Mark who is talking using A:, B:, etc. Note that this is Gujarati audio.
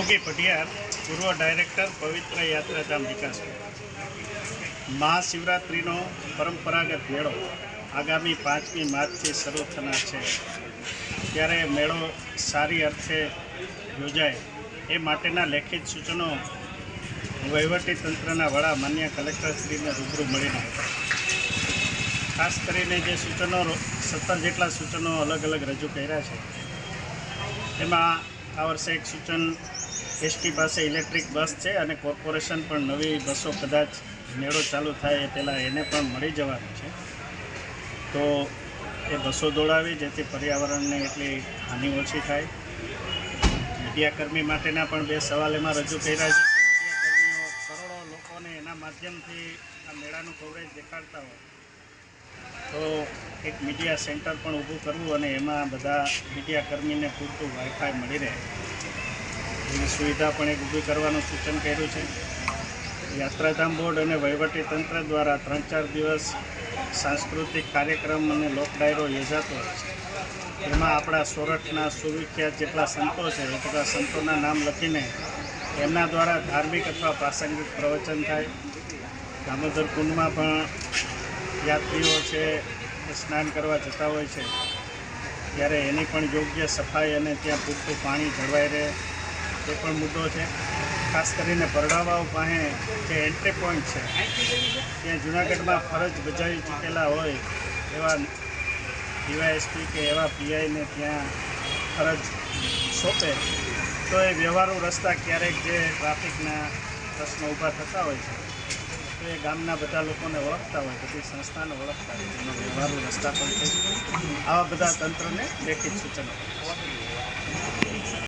A: યોગી પઢિયાર પૂર્વ ડાયરેક્ટર પવિત્ર યાત્રાધામ વિકાસ. મહાશિવરાત્રિનો પરંપરાગત મેળો આગામી પાંચમી માર્ચથી શરૂ થનાર છે. ત્યારે મેળો સારી અર્થે યોજાય. એ માટેના લેખિત સૂચનો વહીવટી તંત્રના વડા માન્ય કલેક્ટરશ્રીને રૂબરૂ મળીને ખાસ કરીને જે સૂચનો સત્તર જેટલા સૂચનો અલગ અલગ રજૂ કર્યા છે. એમાં આ વર્ષે એક સૂચન એસટી પાસે ઇલેક્ટ્રિક બસ છે અને કોર્પોરેશન પણ નવી બસો કદાચ મેળો ચાલુ થાય એ પહેલાં એને પણ મળી જવાનું છે. તો એ બસો દોડાવી જેથી પર્યાવરણને એટલી હાનિ ઓછી થાય. મીડિયાકર્મી માટેના પણ બે સવાલ એમાં રજૂ કર્યા છે. મીડિયાકર્મીઓ કરોડો લોકોને એના માધ્યમથી આ મેળાનું કવરેજ દેખાડતા હોય. તો એક મીડિયા સેન્ટર પણ ઊભું કરવું અને એમાં બધા મીડિયાકર્મીને પૂરતું વાઈફાઈ મળી રહે. એની સુવિધા પણ એક ઊભી કરવાનું સૂચન કર્યું છે. યાત્રાધામ બોર્ડ અને તંત્ર દ્વારા ત્રણ ચાર દિવસ સાંસ્કૃતિક કાર્યક્રમ અને લોકડાયરો યોજાતો છે. એમાં આપણા સોરઠના સુવિખ્યાત જેટલા સંતો છે એ બધા સંતોના નામ લખીને એમના દ્વારા ધાર્મિક અથવા પ્રાસંગિક પ્રવચન થાય. દામોદર કુંડમાં પણ યાત્રીઓ છે, સ્નાન કરવા જતા હોય છે, ત્યારે એની પણ યોગ્ય સફાઈ અને ત્યાં પૂરતું પાણી જળવાઈ રહે, એ પણ મુદ્દો છે. ખાસ કરીને પરડાવાઓ પાસે જે એન્ટ્રી પોઈન્ટ છે ત્યાં જુનાગઢમાં ફરજ બજાવી ચૂકેલા હોય એવા ડીવાયએસપી કે એવા પીઆઈને ત્યાં ફરજ સોંપે, તો એ વ્યવહારુ રસ્તા ક્યારેક જે ટ્રાફિકના પ્રશ્નો ઊભા થતા હોય છે. તો ગામના બધા લોકોને ઓળખતા હોય, બધી સંસ્થાને ઓળખતા હોય એનો વ્યવહારુ રસ્તા પણ છે. આવા બધા તંત્રને લેખિત સૂચનો.